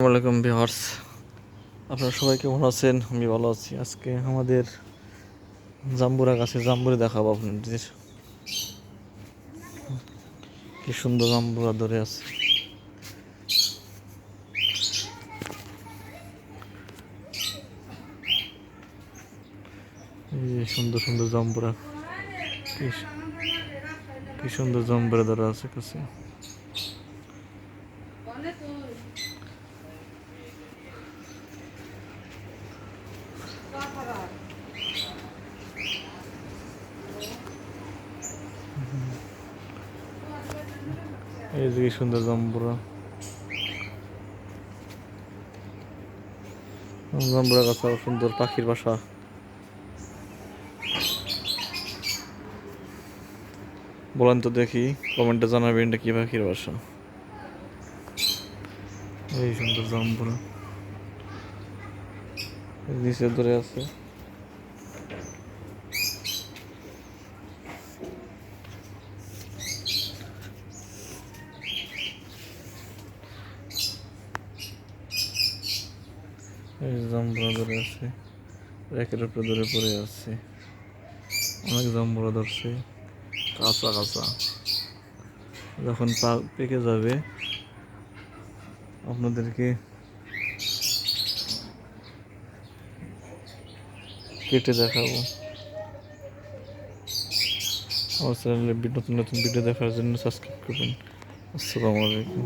আসসালামাইকুম আপনারা সবাই কেমন আছেন? আমি ভালো আছি। আজকে আমাদের জাম্বুরা গাছে জাম্বুরে দেখাবো আপনাদের। কি সুন্দর জাম্বুরা ধরে আছে। সুন্দর সুন্দর জাম্বুরা। কি সুন্দর জাম্বুরা ধরে আছে কাছে এই যে সুন্দর জাম্বুরা। জাম্বুরা গাছ সুন্দর পাখির বাসা। বলেন তো দেখি কমেন্টে জানাবেন এটা কি পাখির বাসা। এই সুন্দর জাম্বুরা। নিচে ধরে আছে। জাম্বুরা ধরে আছে। র্যাকের উপরে পড়ে আছে। অনেক জাম্বুরা ধরছে। কাঁচা কাঁচা। যখন পা পেকে যাবে, আপনাদেরকে কেটে দেখাবো। আমার চ্যানেলে নতুন নতুন ভিডিও দেখার জন্য সাবস্ক্রাইব করবেন। আসসালামু আলাইকুম।